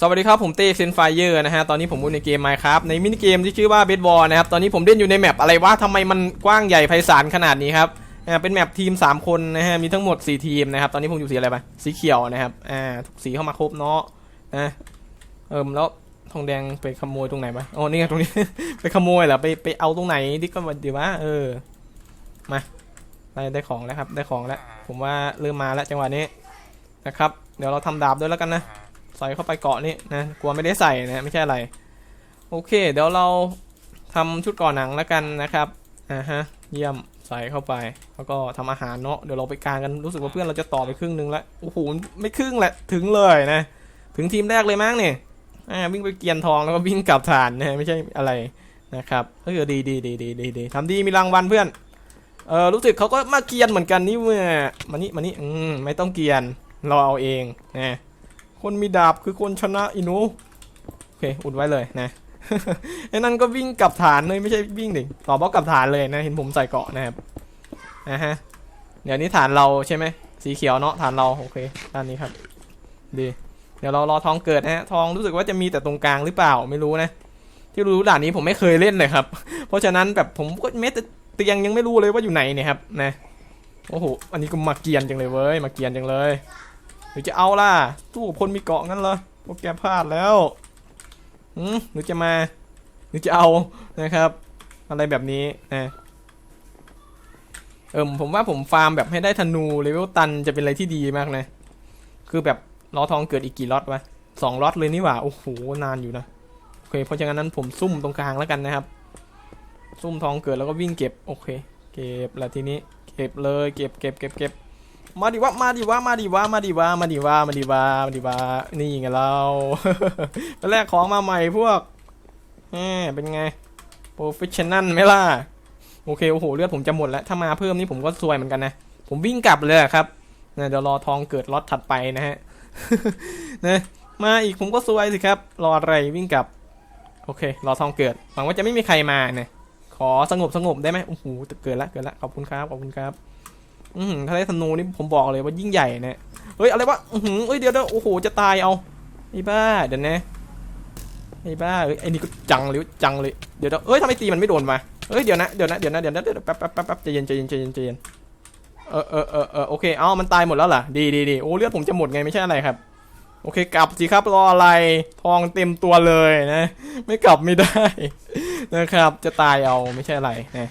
สวัสดีครับ ผมเต้เซนไฟเยอร์นะฮะ ตอนนี้ผมอยู่ในเกม Minecraft ในมินิเกมที่ชื่อว่าเบสบอลนะครับ ตอนนี้ผมเล่นอยู่ในแมปอะไรวะทำไมมันกว้างใหญ่ไพศาลขนาดนี้ครับอ่าเป็นแมปทีม 3 คนนะฮะ มีทั้งหมด 4 ทีมนะครับ ตอนนี้ผมอยู่สีอะไรไปสีเขียวนะครับ อ่าทุกสีเข้ามาครบเนาะนะเอิมแล้วทองแดงไปขโมยตรงไหนปะอ๋อนี่ไงตรงนี้ ไปขโมยเหรอไปไปเอาตรงไหนที่ก็มาดีวะเออมาได้ได้ของแล้วครับ ได้ของแล้ว ผมว่าเริ่มมาแล้วจังหวะนี้นะครับ เดี๋ยวเราทำดาบด้วยแล้วกันนะ ใส่เข้าไปเกาะนี่นะ กลัวไม่ได้ใส่นะ ไม่ใช่อะไร โอเค เดี๋ยวเราทำชุดก่อหนังแล้วกันนะครับ อ่าฮะ เยี่ยม ใส่เข้าไป แล้วก็ทำอาหารเนาะ เดี๋ยวเราไปกลางกัน รู้สึกว่าเพื่อนเราจะต่อไปครึ่งนึงแล้ว โอ้โห ไม่ครึ่งแหละ ถึงเลยนะ ถึงทีมแรกเลยมั้งเนี่ยอ่า วิ่งไปเกียนทองแล้วก็วิ่งกลับฐานนะ ไม่ใช่อะไรนะครับเออดีดีดีดีดีดีทำดีมีรางวัลเพื่อน เออรู้สึกเขาก็มาเกียนเหมือนกันนี่เมื่อมานี่มานี่อืมไม่ต้องเกียนเราเอาเองนะ คนมีดาบคือคนชนะอินูโอเคอุดไว้เลยนะไอ้นั่นก็วิ่งกลับฐานเลยไม่ใช่วิ่งดิต่อบล็อกกลับฐานเลยนะเห็นผมใส่เกาะนะครับนะฮะเดี๋ยวนี้ฐานเราใช่ไหมสีเขียวเนาะฐานเราโอเคด้านนี้ครับ ดีเดี๋ยวเรารอทองเกิดนะฮะทองรู้สึกว่าจะมีแต่ตรงกลางหรือเปล่าไม่รู้นะ ที่รู้ด่านนี้ผมไม่เคยเล่นเลยครับ เพราะฉะนั้นแบบผมก็เม็ดเตียงยังไม่รู้เลยว่าอยู่ไหนเนี่ยครับนะโอ้โหอันนี้ก็มาเกียนจังเลยเว้ยมาเกียนจังเลย หรือจะเอาล่ะสู้กับคนมีเกาะงั้นเหรอพวกแกพลาดแล้วหืมหรือจะมา หรือจะเอานะครับ อะไรแบบนี้นะเอิมผมว่าผมฟาร์มแบบให้ได้ธนูเลเวลตันจะเป็นอะไรที่ดีมากนะ คือแบบล้อทองเกิดอีกกี่ล็อตวะสองล็อตเลยนี่หว่าโอ้โหนานอยู่นะโอเคเพราะฉะนั้นผมซุ่มตรงกลางแล้วกันนะครับ ซุ่มทองเกิดแล้วก็วิ่งเก็บโอเค เก็บแล้วทีนี้ เก็บเลยเก็บเก็บเก็บเก็บ มาดิวะมาดิวะมาดิวะมาดิวะมาดิวะมาดิวะมาดิวะนี่ไงเราไปแรกของมาใหม่พวกแหมเป็นไงโปรเฟชชั่นนไหมล่ะโอเคโอ้โหเลือดผมจะหมดแล้วถ้ามาเพิ่มนี่ผมก็ซวยเหมือนกันนะผมวิ่งกลับเลยครับนะเดี๋ยวรอทองเกิดล็อตถัดไปนะฮะนะมาอีกผมก็ซวยสิครับ รออะไรวิ่งกลับ โอเค รอทองเกิดหวังว่าจะไม่มีใครมาเนี่ยขอสงบสงบได้ไหมโอ้โหเกิดละเกิดละขอบคุณครับขอบคุณครับ อือหือถ้าได้ธนูนี่ผมบอกเลยว่ายิ่งใหญ่นะเฮ้ยอะไรวะอือหือเอ้ยเดี๋ยวเดี๋ยวโอ้โหจะตายเอาไอ้บ้าเดี๋ยวนะไอ้บ้าเอ้ยไอ้นี่ก็จังเลยจังเลยเดี๋ยวเดี๋ยวเอ้ยทำไมตีมันไม่โดนมาเอ้ยเดี๋ยวนะเดี๋ยวนะเดี๋ยวนะเดี๋ยวนะเดี๋ยวแป๊บแป๊บแป๊บใจเย็นใจเย็นใจเย็นใจเย็นเออเออเออเออโอเคเอ้ามันตายหมดแล้วเหรอดีดีดีโอ้เลือดผมจะหมดไงไม่ใช่อะไรครับโอเคกลับสิครับรออะไรทองเต็มตัวเลยนะ ไม่กลับไม่ได้นะครับ จะตายเอาไม่ใช่อะไรนะ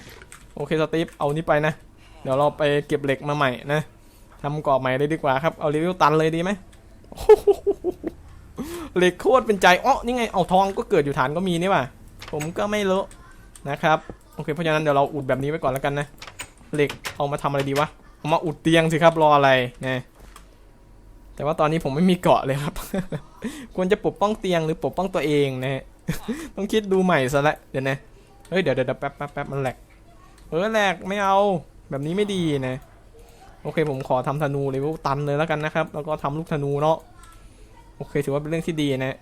โอเคสตีฟเอานี่ไปนะ เดี๋ยวเราไปเก็บเหล็กมาใหม่นะทำกรอบใหม่เลยดีกว่าครับเอารีวิวตันเลยดีไหมเหล็กโคตรเป็นใจอ๋อนี่ไงเอาทองก็เกิดอยู่ฐานก็มีนี่ว่ะผมก็ไม่รู้นะครับโอเคเพราะฉะนั้นเดี๋ยวเราอุดแบบนี้ไว้ก่อนแล้วกันนะเหล็กเอามาทำอะไรดีวะเอามาอุดเตียงสิครับรออะไรนะแต่ว่าตอนนี้ผมไม่มีเกาะเลยครับ ควรจะปกป้องเตียงหรือปกป้องตัวเองนะฮะต้องคิดดูใหม่ซะละเดี๋ยวนะเฮ้ยเดี๋ยวเดี๋ยวแป๊บแป๊บแป๊บมันแหลกเออแหลกไม่เอา แบบนี้ไม่ดีนะ โอเคผมขอทำธนูเลเวลตันเลยแล้วกันนะครับ แล้วก็ทำลูกธนูเนาะ โอเคถือว่าเป็นเรื่องที่ดีนะ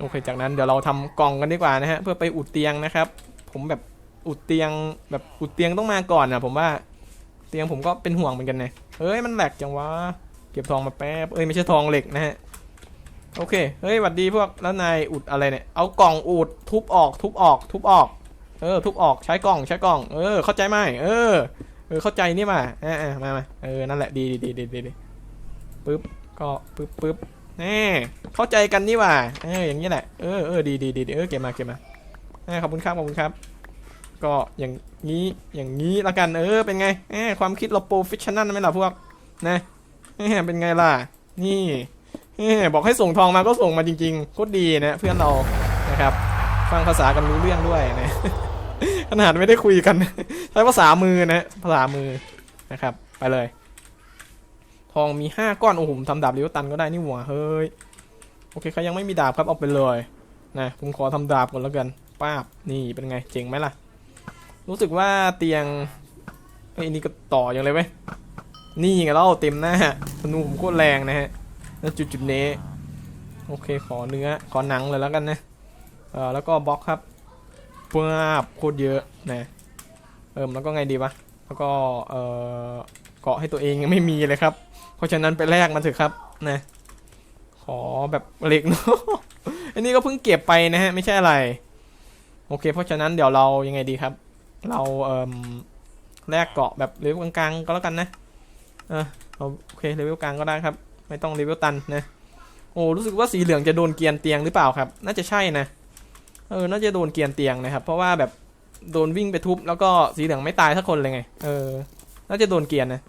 โอเค จากนั้นเดี๋ยวเราทำกล่องกันดีกว่านะฮะ เพื่อไปอุดเตียงนะครับ ผมแบบอุดเตียงแบบอุดเตียงต้องมาก่อนนะผมว่า เตียงผมก็เป็นห่วงเหมือนกันนะเฮ้ยมันแหลกจังวะ เก็บทองมาแป๊บ เอ้ยไม่ใช่ทองเหล็กนะฮะโอเค เฮ้ยหวัดดีพวก แล้วนายอุดอะไรเนี่ย เอากล่องอุดทุบออก ทุบออก ทุบออก เออ ทุบออก ใช้กล่อง ใช้กล่อง เออ เข้าใจไหมเออ เออเข้าใจนี่มาเออเออมามาเออนั่นแหละดีดีดีดีดีปึ๊บก็ปึ๊บปึ๊บแน่เข้าใจกันนี่ว่าเอออย่างนี้แหละเออเออดีดีดีเออเก็บมาเก็บมาเออขอบคุณครับขอบคุณครับ ก็อย่างนี้อย่างนี้ละกันเออเป็นไงเออความคิดเราโปรเฟชชั่นนั่นไหมล่ะพวกนะเออเป็นไงล่ะนี่เออบอกให้ส่งทองมาก็ส่งมาจริงๆโคตรดีนะเพื่อนเรานะครับ ฟังภาษากันรู้เรื่องด้วยนะ ขนาดไม่ได้คุยกันใช้ภาษามือนะภาษามือนะครับ ไปเลย ทองมีห้าก้อนโอ้โหผมทำดาบเลี้ยวตันก็ได้นี่หว่าเฮ้ยโอเคเขายังไม่มีดาบครับเอาไปเลยนะผมขอทำดาบก่อนแล้วกันป้าบนี่เป็นไงเจ๋งไหมล่ะ รู้สึกว่าเตียงไอ้นี่ก็ต่ออย่างเลยเว้ยนี่ไงเราเต็มหน้าธนูผมโคตรแรงนะฮะแล้วจุดจุดนี้โอเคขอเนื้อขอหนังเลยแล้วกันนะเออแล้วก็บล็อกครับ ปาบโคตรเยอะนะเอิมแล้วก็ไงดีวะแล้วก็เออเกาะให้ตัวเองยังไม่มีเลยครับ เพราะฉะนั้นไปแลกมันเถอะครับนะขอแบบเหล็กเนาะอันนี้ก็เพิ่งเก็บไปนะฮะไม่ใช่อะไร โอเค เพราะฉะนั้นเดี๋ยวเรายังไงดีครับ เราเอ่มแลกเกาะแบบเลเวลกลางๆก็แล้วกันนะเออเอาโอเคเลเวลกลางก็ได้ครับ ไม่ต้องเลเวลตันนะโอ้รู้สึกว่าสีเหลืองจะโดนเกียนเตียงหรือเปล่าครับ น่าจะใช่นะ เออ น่าจะโดนเกียนเตียงนะครับ เพราะว่าแบบโดนวิ่งไปทุบ แล้วก็สีเหลืองไม่ตายสักคนเลยไง เออ น่าจะโดนเกียนนะ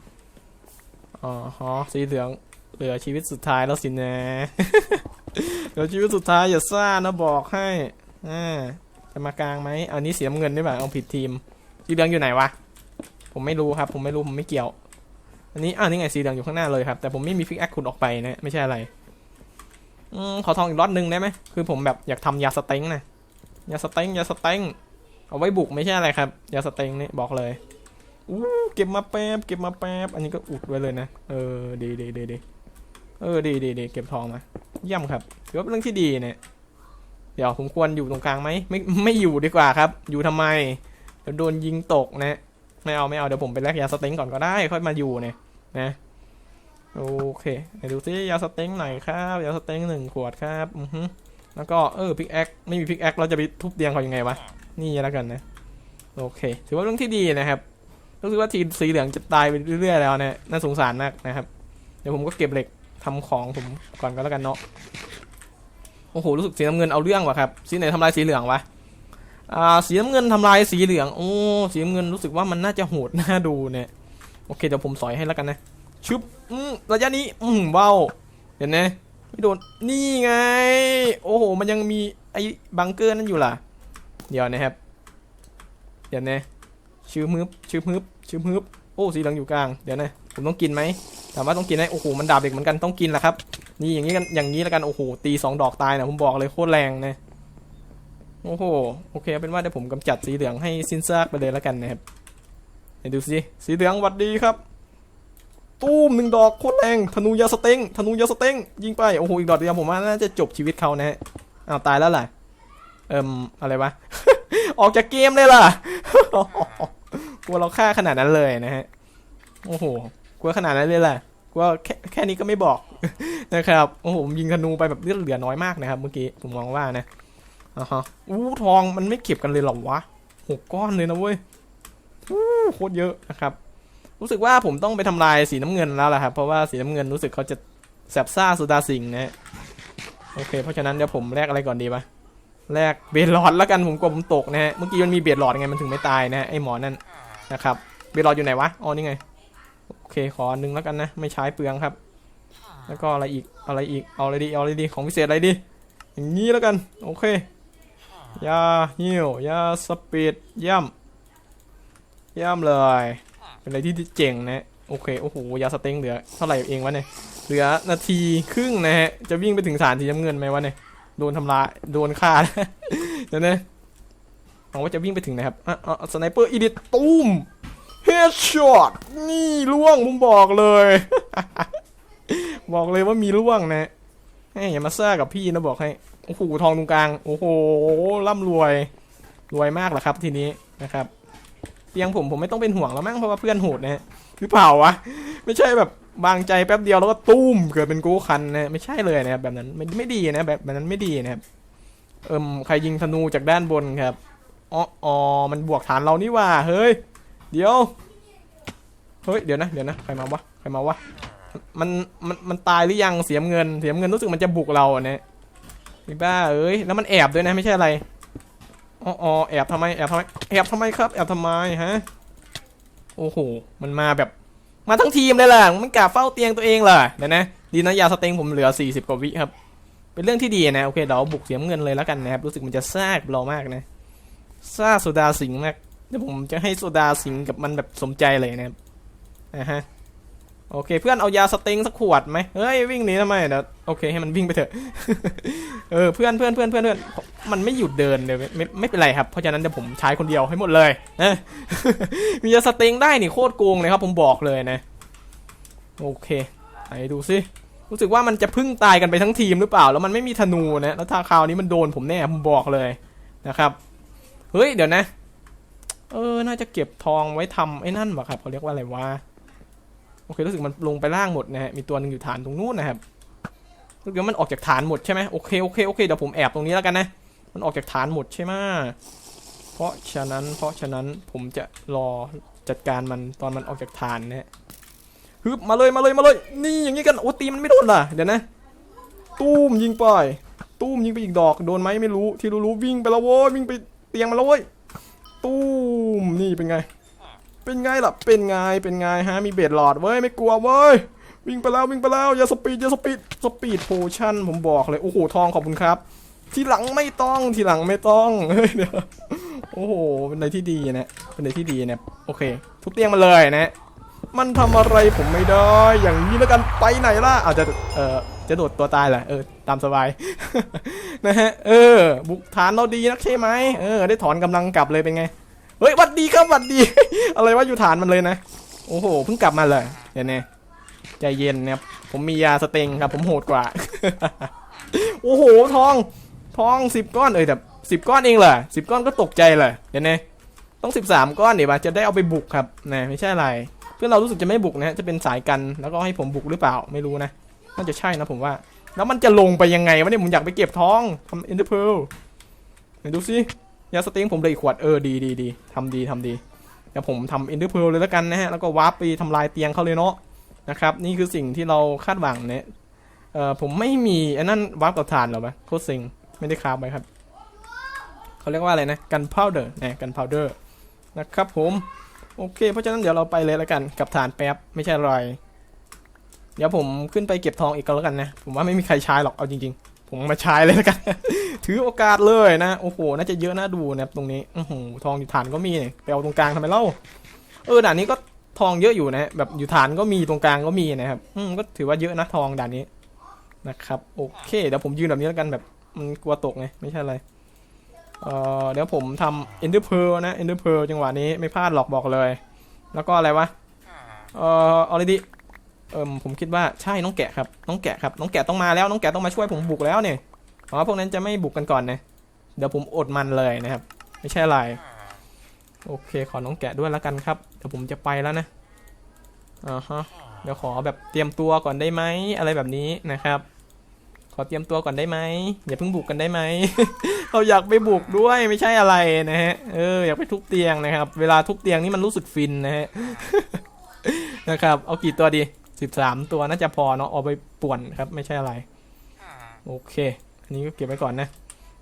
อ๋อฮะสีเหลืองเหลือชีวิตสุดท้ายแล้วสินะเหลือชีวิตสุดท้ายอย่าซ่านะบอกให้อ่าจะมากลางไหมอันนี้เสียเงินได้ป่ะเอาผิดทีม สีเหลืองอยู่ไหนวะ ผมไม่รู้ครับ ผมไม่รู้ผมไม่เกี่ยว อันนี้อ่านี่ไงสีเหลืองอยู่ข้างหน้าเลยครับ แต่ผมไม่มีฟิกแอคขุดออกไปนะ ไม่ใช่อะไร อืมขอทองอีกล็อตหนึ่งได้ไหม คือผมแบบอยากทำยาสเต็งนะ ยาสเต็งยาสเต็งเอาไว้บุกไม่ใช่อะไรครับยาสเต็งนี่บอกเลยอู้เก็บมาแป๊บเก็บมาแป๊บอันนี้ก็อุดไว้เลยนะเออดีดีดีดีเออดีดีดีเก็บทองมาเยี่ยมครับถือว่าเป็นเรื่องที่ดีเนี่ยเดี๋ยวผมควรอยู่ตรงกลางไหมไม่ไม่อยู่ดีกว่าครับ อยู่ทำไมเดี๋ยวโดนยิงตกนะไม่เอาไม่เอาเดี๋ยวผมไปแลกยาสเต็งก่อนก็ได้ค่อยมาอยู่เนี่ยนะโอเคไหนดูซิยาสเต็งไหนอยครับยาสเต็งหนึ่งขวดครับอือฮึ แล้วก็เออพิกแอคไม่มีพิกแอคเราจะไปทุบเตียงเขายังไงวะ นี่แล้วกันนะ โอเค ถือว่าเรื่องที่ดีนะครับ รู้สึกว่าทีมสีเหลืองจะตายไปเรื่อยๆแล้วนะน่าสงสารมากนะครับ เดี๋ยวผมก็เก็บเหล็กทำของผมก่อนก็แล้วกันเนาะ โอ้โห รู้สึกสีน้ำเงินเอาเรื่องว่ะครับ สีไหนทำลายสีเหลืองวะ อ่า สีน้ำเงินทำลายสีเหลือง โอ้ สีน้ำเงินรู้สึกว่ามันน่าจะโหดน่าดูเนี่ย โอเคเดี๋ยวผมสอยให้แล้วกันนะ ชึบอืมระยะนี้ อืมเบ้าเห็นไหม ไม่โดน นี่ไง โอ้โห มันยังมีไอ้บังเกอร์นั่นอยู่ล่ะ เดี๋ยวนะครับ เดี๋ยวนะชื่อมืบชื่อมืบชื่อมืบโอ้ สีเหลืองอยู่กลาง เดี๋ยวนะ ผมต้องกินไหมถามว่าต้องกินไหมโอ้โห มันดาบเด็กเหมือนกัน ต้องกินแหละครับ นี่อย่างนี้กัน อย่างนี้แล้วกัน โอ้โห ตีสองดอกตายนะผมบอกเลยโคตรแรงนะ โอ้โห โอเค เป็นว่าเดี๋ยวผมกำจัดสีเหลืองให้สิ้นซากไปเลยแล้วกันนะครับเดี๋ยวดูสิ สีเหลืองหวัดดีครับ ตู้มหนึ่งดอกโคตรแรงธนูยาสเต็งธนูยาสเต็งยิงไปโอ้โหอีกดอกเดียวผมว่าน่าจะจบชีวิตเขานะฮะอ้าวตายแล้วแหละเอิ่มอะไรวะ ออกจากเกมเลยล่ะกลัวเราฆ่าขนาดนั้นเลยนะฮะโอ้โหกลัวขนาดนั้นเลยแหละกลัวแค่แค่นี้ก็ไม่บอกนะครับโอ้โหผมยิงธนูไปแบบเลือดเหลือน้อยมากนะครับเมื่อกี้ผมมองว่านะอ่าฮะอู้ทองมันไม่เก็บกันเลยหรอวะหกก้อนเลยนะเว้ยอู้โคตรเยอะนะครับ รู้สึกว่าผมต้องไปทำลายสีน้ำเงินแล้วล่ะครับ เพราะว่าสีน้ำเงินรู้สึกเขาจะแสบซ่าสุดาสิงนะฮะโอเค เพราะฉะนั้นเดี๋ยวผมแลกอะไรก่อนดีปะแรกเบดหลอดแล้วกันผมกลัวผมตกนะฮะ เมื่อกี้มันมีเบดหลอดไงมันถึงไม่ตายนะฮะไอหมอนั่นนะครับ เบดหลอดอยู่ไหนวะ อ๋อนี่ไง โอเคขอหนึ่งแล้วกันนะ ไม่ใช้เปลืองครับ แล้วก็อะไรอีก อะไรอีก เอาอะไรดี เอาอะไรดี ของพิเศษอะไรดี อย่างนี้แล้วกัน โอเค ยาฮิวยาสปีดย่ำย่ำเลย เป็นอะไรที่เจ๋งนะโอเคโอ้โหยาสเต็งเหลือเท่าไหร่เองวะเนี่ยเหลือนาทีครึ่งนะฮะจะวิ่งไปถึงฐานสีน้ำเงินไหมวะเนี่ยโดนทำลายโดนฆ่าเดี๋ยวนะหวังว่าจะวิ่งไปถึงนะครับอะอะสไนเปอร์อีดิตตุ้มเฮดช็อตนี่ล่วงผมบอกเลย บอกเลยว่ามีล่วงนะให้ยอย่ามาซ่ากับพี่นะบอกให้โอ้โหทองตรงกลาง โอ้โหร่ำรวย รวยมากแหละครับทีนี้นะครับ เตียงผมผมไม่ต้องเป็นห่วงแล้วมั้งเพราะว่าเพื่อนโหดนะฮะหรือเปล่าวะไม่ใช่แบบบางใจแป๊บเดียวแล้วก็ตุ้มเกิดเป็นโกคันนะไม่ใช่เลยนะครับแบบนั้นไม่ไม่ดีนะแบบแบบนั้นไม่ดีนะครับเอิมใครยิงธนูจากด้านบนครับอ๋ออ๋อมันบวกฐานเรานี่ว่าเฮ้ย เดี๋ยวเฮ้ยเดี๋ยวนะเดี๋ยวนะใครมาวะใครมาวะมันมันมันตายหรือยังเสียเงิน เสียเงินรู้สึกมันจะบุกเราเนี่ยไอ้บ้าเอ้ยแล้วมันแอบด้วยนะไม่ใช่อะไร อ๋อแอบทำไมแอบทำไมแอบทำไมครับ แอบทำไมฮะโอ้โหมันมาแบบมาทั้งทีมเลยล่ะมันกะเฝ้าเตียงตัวเองล่ะเดี๋ยวนะดีนะยาสเต็งผมเหลือ 40 กว่าวิครับ เป็นเรื่องที่ดีนะโอเคเดี๋ยวบุกเสียเงินเลยแล้วกันนะครับรู้สึกมันจะซากเรามากนะซ่าโซดาสิงห์มากเดี๋ยวผมจะให้โซดาสิงห์กับมันแบบสมใจเลยนะครับอ่าฮะ โอเค เพื่อนเอายาสต็งสักขวดไหมเฮ้ยวิ่งหนีทำไมเดี๋ยวโอเคให้มันวิ่งไปเถอะเออเพื่อนเพื่อนเพื่อนเพื่อนเพื่อนมันไม่หยุดเดินเดี๋ยวไม่ไม่ไม่เป็นไรครับเพราะฉะนั้นเดี๋ยวผมใช้คนเดียวให้หมดเลยนะมียาสต็งได้นี่โคตรโกงเลยครับผมบอกเลยนะ โอเคไหนดูสิรู้สึกว่ามันจะพึ่งตายกันไปทั้งทีมหรือเปล่า แล้วมันไม่มีธนูนะแล้วถ้าคราวนี้มันโดนผมแน่ผมบอกเลยนะครับเฮ้ยเดี๋ยวนะ เออน่าจะเก็บทองไว้ทำไอ้นั่นวะครับเขาเรียกว่าอะไรวะ โอเครู้สึกมันลงไปล่างหมดนะฮะมีตัวหนึงอยู่ฐานตรงนู้นนะครับถ้าเกิดมันออกจากฐานหมดใช่ไหมโอเคโอเคโอเคเดี๋ยวผมแอบตรงนี้แล้วกันนะ มันออกจากฐานหมดใช่ไหมเพราะฉะนั้นเพราะฉะนั้นผมจะรอจัดการมันตอนมันออกจากฐานนะฮึบมาเลยมาเลยมาเลย นี่อย่างนี้กันโอ้ตีมันไม่โดนล่ะเดี๋ยวนะ ตู้มยิงไปตู้มยิงไปอีกดอกโดนไหมไม่รู้ที่รู้ๆวิ่งไปแล้วโว้ยวิ่งไปเตียงมาแล้วเว้ยตู้มนี่เป็นไง เป็นไงล่ะ เป็นไง เป็นไงฮะ มีเบดหลอดเว้ย ไม่กลัวเว้ย วิ่งไปแล้ววิ่งไปแล้ว อย่าสปีดอย่าสปีด สปีดโพชั่นผมบอกเลย โอ้โห ทองขอบคุณครับ ทีหลังไม่ต้อง ทีหลังไม่ต้องเฮ้ยเดี๋ยวโอ้โห เป็นอะไรที่ดีนะ เป็นอะไรที่ดีนะ โอเค ทุบเตียงมาเลยนะ มันทำอะไรผมไม่ได้ อย่างนี้แล้วกัน ไปไหนล่ะ อาจจะ เออจะโดดตัวตายแหละเออ ตามสบาย นะฮะ เออ บุกฐานเราดีนักใช่ไหมเออ ได้ถอนกำลังกลับเลยเป็นไง เฮ้ยหวัดดีครับหวัดดี อะไรวะอยู่ฐานมันเลยนะ โอ้โหเพิ่งกลับมาเลยเดี๋ยวนี้ใจเย็นนะครับผมมียาสเต็งครับ ผมโหดกว่า โอ้โหทอง ทองสิบก้อนเอ้ยแต่สิบก้อนเองเหรอสิบก้อนก็ตกใจเลยเดี๋ยวนี้ต้องสิบสามก้อนเดี๋ยวจะได้เอาไปบุกครับนะไม่ใช่อะไร เพื่อนเรารู้สึกจะไม่บุกนะจะเป็นสายกันแล้วก็ให้ผมบุกหรือเปล่าไม่รู้นะน่าจะใช่นะผมว่า แล้วมันจะลงไปยังไงวะเนี่ยผมอยากไปเก็บทองทำอินเตอร์เพลไหนดูสิ ยาสต็งผมเลยขวดเออดีดีดีทำดีทำดีเดี๋ยวผมทำอินเตอร์เพลเลยแล้วกันนะฮะแล้วก็วาร์ปไปทำลายเตียงเขาเลยเนาะนะครับนี่คือสิ่งที่เราคาดหวังเนี่ยเออผมไม่มีอันนั้นวาร์ปกับฐานหรอปะโคตรสิงไม่ได้คาบไปครับเขาเรียกว่าอะไรนะกันพาวเดอร์นะกันพาวเดอร์นะครับผมโอเค เพราะฉะนั้นเดี๋ยวเราไปเลยแล้วกันกับฐานแป๊บไม่ใช่อะไรเดี๋ยวผมขึ้นไปเก็บทองอีกก็แล้วกันนะ ผมว่าไม่มีใครใช้หรอกเอาจริง ๆ ผมมาใช้เลยแล้วกัน ถือโอกาสเลยนะ โอ้โห น่าจะเยอะน่าดูนะครับตรงนี้อือหือทองอยู่ฐานก็มีเนี่ยไปเอาตรงกลางทำไมเล่า เออด่านนี้ก็ทองเยอะอยู่นะ แบบอยู่ฐานก็มีตรงกลางก็มีนะครับ อืมก็ถือว่าเยอะนะทองด่านนี้นะครับ โอเค เดี๋ยวผมยืนแบบนี้แล้วกันแบบมันกลัวตกไงไม่ใช่อะไร เออเดี๋ยวผมทำ Ender Pearl นะ Ender Pearl จังหวะนี้ไม่พลาดหรอกบอกเลย แล้วก็อะไรวะ เออเอาเลยดิเอิมผมคิดว่าใช่น้องแกะครับ น้องแกะครับ น้องแกะต้องมาแล้ว น้องแกะต้องมาช่วยผมบุกแล้วเนี่ย อ๋อพวกนั้นจะไม่บุกกันก่อนนะเดี๋ยวผมอดมันเลยนะครับ ไม่ใช่อะไรโอเค ขอน้องแกะด้วยแล้วกันครับเดี๋ยวผมจะไปแล้วนะอ่าฮะเดี๋ยวขอแบบเตรียมตัวก่อนได้ไหมอะไรแบบนี้นะครับ ขอเตรียมตัวก่อนได้ไหมอย่าเพิ่งบุกกันได้ไหมเราอยากไปบุกด้วยไม่ใช่อะไรนะฮะเอออยากไปทุบเตียงนะครับ เวลาทุบเตียงนี่มันรู้สึกฟินนะฮะนะครับเอากี่ตัวดีสิบสามตัวน่าจะพอเนาะเอาไปป่วนครับ ไม่ใช่อะไร โอเค นนี้ก็เก็บไว้ก่อนนะ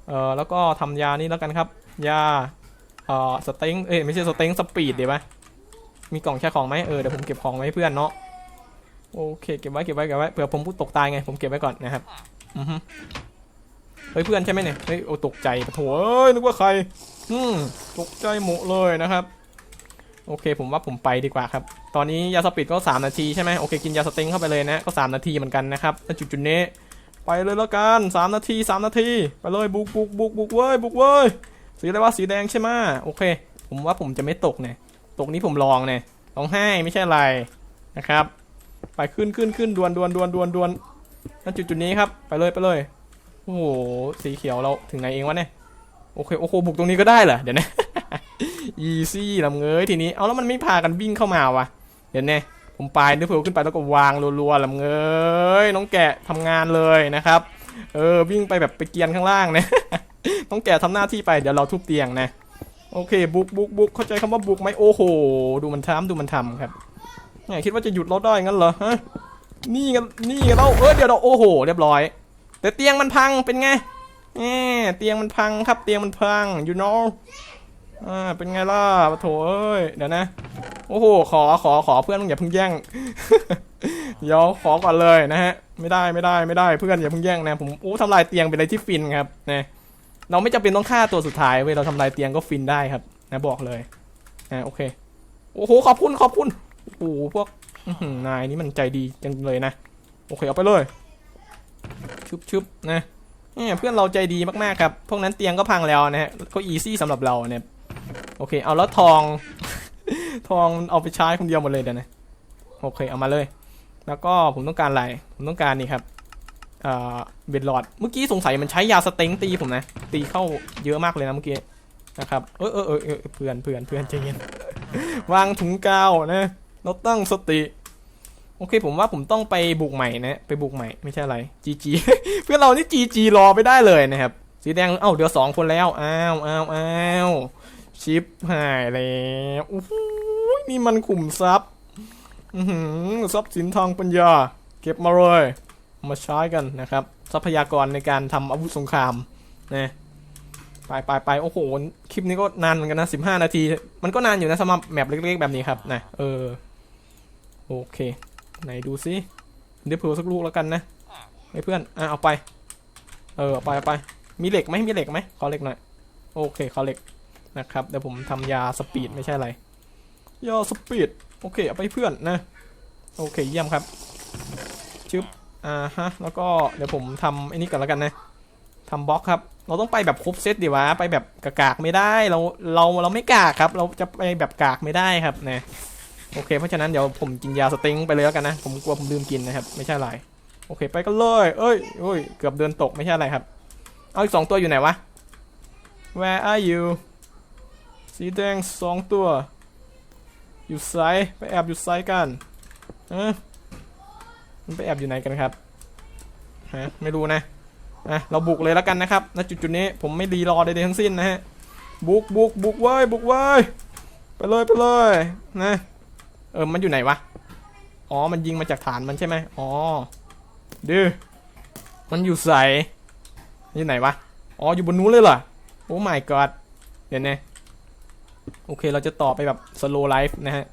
เออแล้วก็ทำยานี่แล้วกันครับ ยาเอ่อสเต็งเอ้ยไม่ใช่สเต็งสปีดเดี๋ยวปะมีกล่องแช่ของไหมเออเดี๋ยวผมเก็บของไว้ให้เพื่อนเนาะโอเคเก็บไว้เก็บไว้เก็บไว้เผื่อผมพูดตกตายไงผมเก็บไว้ก่อนนะครับอือฮึเฮ้ยเพื่อนใช่ไหมเนี่ยเฮ้ยโอ้ตกใจปะโถเอ้ยนึกว่าใครอืมตกใจหมดเลยนะครับ โอเคผมว่าผมไปดีกว่าครับ ตอนนี้ยาสปีดก็ 3 นาทีใช่ไหมโอเคกินยาสเต็งเข้าไปเลยนะก็ 3 นาทีเหมือนกันนะครับจุดจุดนี้ ไปเลยแล้วกัน3นาที3นาทีไปเลยบุกบุกบุกบุกเว้ยบุกเว้ยสีอะไรวะสีแดงใช่ไหมโอเค ผมว่าผมจะไม่ตกเนี่ยตกนี้ผมลองเนี่ยร้องไห้ไม่ใช่อะไรนะครับ ไปขึ้นขึ้นขึ้นดวนดวนดวนดวนดวนณจุดจุดนี้ครับไปเลยไปเลยโอ้โหสีเขียวเราถึงไหนเองวะเนี่ยโอเคโอ้โหบุกตรงนี้ก็ได้เหรอเดี๋ยวนะอีซี่ลำเงยทีนี้เอาแล้วมันไม่พากันวิ่งเข้ามาวะเดี๋ยวนะ ผมปลายนึกเผื่อขึ้นไปแล้วก็วางรัวๆลำเงยน้องแกะทำงานเลยนะครับ เออวิ่งไปแบบไปเกียนข้างล่างนะ น้องแกะทำหน้าที่ไปเดี๋ยวเราทุบเตียงนะ โอเคบุกบุกบุกเข้าใจคำว่าบุกไหมโอ้โห ดูมันทำดูมันทำครับไงคิดว่าจะหยุดเราได้งั้นเหรอฮะนี่กันนี่กันเราเออเดี๋ยวเราโอ้โห เรียบร้อย แต่เตียงมันพังเป็นไงแหมเตียงมันพังครับเตียงมันพัง you know อ่าเป็นไงล่ะปะโถเอ้ยเดี๋ยวนะโอ้โหขอขอขอเพื่อนมึงอย่าเพิ่งแย่งเดี๋ยวขอก่อนเลยนะฮะ ไม่ได้ไม่ได้ไม่ได้เพื่อนอย่าเพิ่งแย่งนะผมโอ้ทำลายเตียงเป็นอะไรที่ฟินครับนะเราไม่จำเป็นต้องฆ่าตัวสุดท้ายเว้ยเราทำลายเตียงก็ฟินได้ครับ นะบอกเลยนะโอเคโอ้โหขอบคุณขอบคุณโอ้โหพวกนายนี่มันใจดีจังเลยนะโอเคเอาไปเลยชุบชุบนะเนี่ยเพื่อนเราใจดีมากๆครับพวกนั้นเตียงก็พังแล้วนะฮะก็อีซี่สำหรับเราเนี่ย โอเค เอาแล้วทอง ทองเอาไปใช้คนเดียวหมดเลยเดี๋ยวนะโอเคเอามาเลย แล้วก็ผมต้องการอะไร ผมต้องการนี่ครับเอ่อเบดหลอด เมื่อกี้สงสัยมันใช้ยาสเต็งตีผมนะ ตีเข้าเยอะมากเลยนะเมื่อกี้นะครับ เออเออเออเพื่อนเพื่อนเพื่อนใจเย็น วางถุงกาวนะ เราตั้งสติ โอเคผมว่าผมต้องไปบุกใหม่นะ ไปบุกใหม่ไม่ใช่อะไร GG เพื่อนเรานี่ GG รอไปได้เลยนะครับ สีแดง เอ้าเดี๋ยวสองคนแล้ว อ้าวอ้าวอ้าว ชิปหายแล้วโอ้โหนี่มันขุมทรัพย์ทรัพย์สินทองปัญญา เก็บมาเลย มาใช้กันนะครับ ทรัพยากรในการทำอาวุธสงครามนะไปไปไปโอ้โห คลิปนี้ก็นานเหมือนกันนะสิบห้านาที มันก็นานอยู่นะสำหรับแมปเล็กๆ แบบนี้ครับนะเออ โอเค ไหนดูซิเดี๋ยวเผื่อสักลูกแล้วกันนะไอ้เพื่อน อะเอาไป เออเอาไปเอาไป มีเหล็กไหมมีเหล็กไหมขอเหล็กหน่อย โอเคขอเหล็ก นะครับเดี๋ยวผมทำยาสปีดไม่ใช่อะไร ยาสปีดโอเคเอาไปเพื่อนนะ โอเคเยี่ยมครับชึบอ่าฮะแล้วก็เดี๋ยวผมทำไอ้นี่ก่อนแล้วกันนะทำบล็อกครับ เราต้องไปแบบครบเซตดีวะไปแบบกากๆไม่ได้เราเราเราไม่กากครับ เราจะไปแบบกากไม่ได้ครับนะโอเคเพราะฉะนั้นเดี๋ยวผมกินยาสต็งไปเลยแล้วกันนะ ผมกลัวผมลืมกินนะครับไม่ใช่อะไรโอเคไปกันเลย เอ้ยเอ้ยเกือบเดินตกไม่ใช่อะไรครับ เอาอีกสองตัวอยู่ไหนวะ Where are you สีแดงสองตัว อยู่ไซด์ไปแอบอยู่ไซด์กันเออมันไปแอบอยู่ไหนกันครับฮะไม่รู้นะอะเราบุกเลยแล้วกันนะครับณจุดจุดนี้ผมไม่รีรอใดๆทั้งสิ้นนะฮะบุกบุกบุกเว้ยบุกเว้ยไปเลยไปเลยนะเออมันอยู่ไหนวะอ๋อมันยิงมาจากฐานมันใช่ไหมอ๋อดื้อมันอยู่ใสอยู่ไหนวะอ๋ออยู่บนนู้นเลยเหรอโอ้ my god เดี๋ยวนะ โอเคเราจะต่อไปแบบ slow life นะฮะ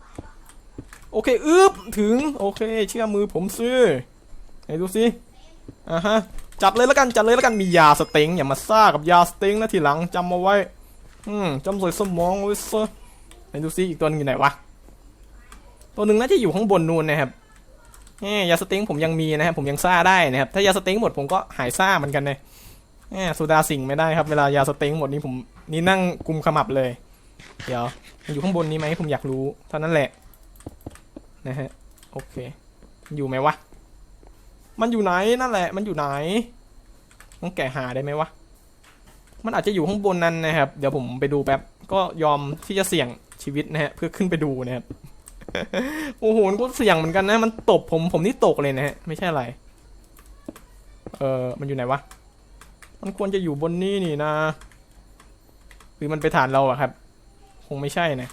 โอเคอึบถึง โอเค เชื่อมือผมซื้อไหนดูสิอ่าฮะ จัดเลยแล้วกัน จัดเลยแล้วกันมียาสเต็งอย่ามาซ่ากับยาสเต็งนะทีหลังจำเอาไว้ อืมจำใส่สมองไว้ซะไหนดูสิอีกตัวนึงอยู่ไหนวะ ตัวหนึ่งน่าจะอยู่ข้างบนนู่นนะครับแหมยาสเต็งผมยังมีนะครับผมยังซ่าได้นะครับ ถ้ายาสเต็งหมดผมก็หายซ่าเหมือนกันเลยแหมสุดาสิงไม่ได้ครับ เวลายาสเต็งหมดนี่ผมนี่นั่งกุมขมับเลย เดี๋ยวมันอยู่ข้างบนนี้ไหมผมอยากรู้เท่านั้นแหละ นะฮะ โอเค อยู่ไหมวะ มันอยู่ไหนนั่นแหละ มันอยู่ไหนต้องแกะหาได้ไหมวะ มันอาจจะอยู่ข้างบนนั้นนะครับ เดี๋ยวผมไปดูแป๊บ ก็ยอมที่จะเสี่ยงชีวิตนะฮะ เพื่อขึ้นไปดูนะครับ โอ้โหมันก็เสี่ยงเหมือนกันนะ มันตบผม ผมนี่ตกเลยนะฮะ ไม่ใช่อะไร เออมันอยู่ไหนวะ มันควรจะอยู่บนนี้นี่นะ หรือมันไปฐานเราอะครับ งไม่ใช่นะ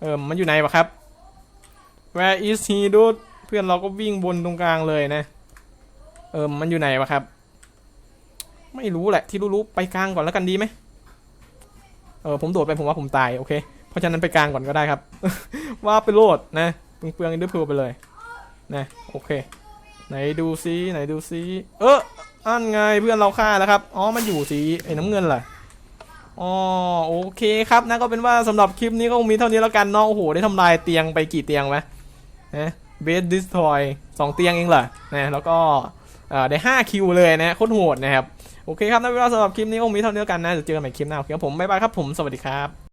เออมันอยู่ไหนวะครับ Where is he dude เพื่อนเราก็วิ่งบนตรงกลางเลยนะ เออมันอยู่ไหนวะครับ ไม่รู้แหละ ที่รู้ๆไปกลางก่อนแล้วกันดีไหมเออผมโดดไปผมว่าผมตายโอเค เพราะฉะนั้นไปกลางก่อนก็ได้ครับ ว่าไปโลดนะเปลืองเปลืองอินเดอร์พูไปเลยนะโอเค ไหนดูซิไหนดูซิเอออันไงเพื่อนเราฆ่าแล้วครับ อ๋อมันอยู่สีไอ้น้ำเงินเหรอ อ๋อโอเคครับนะก็เป็นว่าสำหรับคลิปนี้ก็คงมีเท่านี้แล้วกันเนาะโอ้โหได้ทำลายเตียงไปกี่เตียงวะนะเบสดิสทอยสองเตียงเองเหรอนะแล้วก็ได้5คิวเลยนะโคตรโหดนะครับ โอเคครับนั่นเป็นว่าสำหรับคลิปนี้คงมีเท่านี้แล้วกันนะเดี๋ยวเจอกันใหม่คลิปหน้าโอเคครับผมบ๊ายบายครับผมสวัสดีครับ